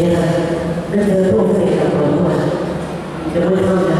นี้นะได้เจอพวกเสกกับหลวงมาจะไม่เข้าใจ